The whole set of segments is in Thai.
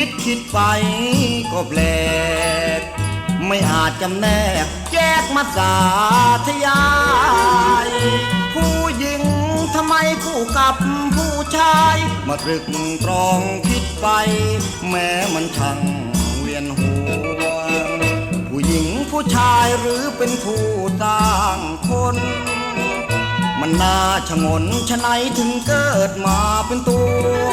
คิดคิดไปก็แปลก ไม่อาจจำแนกแยกมาสาธยาย ผู้หญิงทำไมคู่กับผู้ชาย มาตรึกตรองคิดไป แม้มันช่างเวียนหัว ผู้หญิงผู้ชายหรือเป็นผู้ต่างคนมันน่าชะงนชะไหนถึงเกิดมาเป็นตัว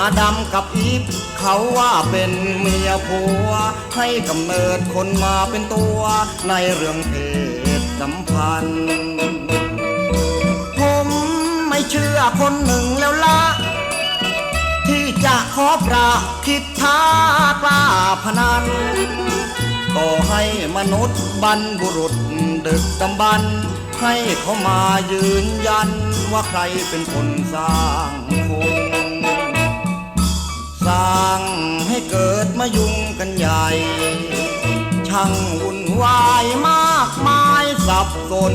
อาดัมกับอีฟเขาว่าเป็นเมียผัว ให้กำเนิดคนมาเป็นตัวในเรื่องเพศสัมพันธ์ ผมไม่เชื่อคนหนึ่งแล้วละ ที่จะขอประคิดท้ากล้าพนันต่อให้มนุษย์บรรบุรุษดึกดำบรรให้เขามายืนยันว่าใครเป็นคนสร้าง เกิดมายุ่งกันใหญ่ ช่างวุ่นวายมากมายสับสน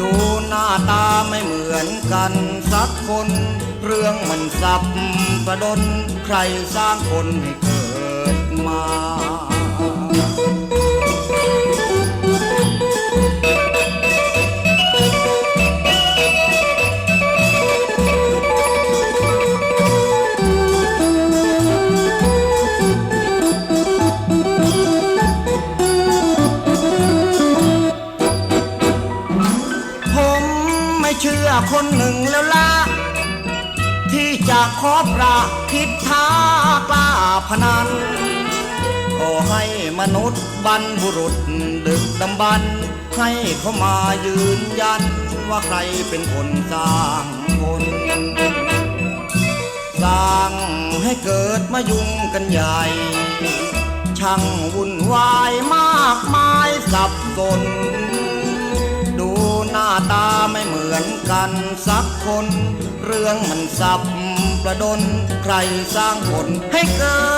ดูหน้าตาไม่เหมือนกันสักคน เรื่องมันสับประดน ใครสร้างคนให้เกิดมา คนหนึ่งแล้วล่ะที่จะขอประคิดท้ากล้าพนันก็ให้มนุษย์บรรบุรุษดึกดำบรรให้เขามายืนยันว่าใครเป็นคนสร้างคนสร้างให้เกิดมายุ่งกันใหญ่ ช่างวุ่นวายมากมายสับสน ดูหน้าตาไม่เหมือน กันสักคน เรื่องมันสับประดน ใครสร้างผลให้เกิด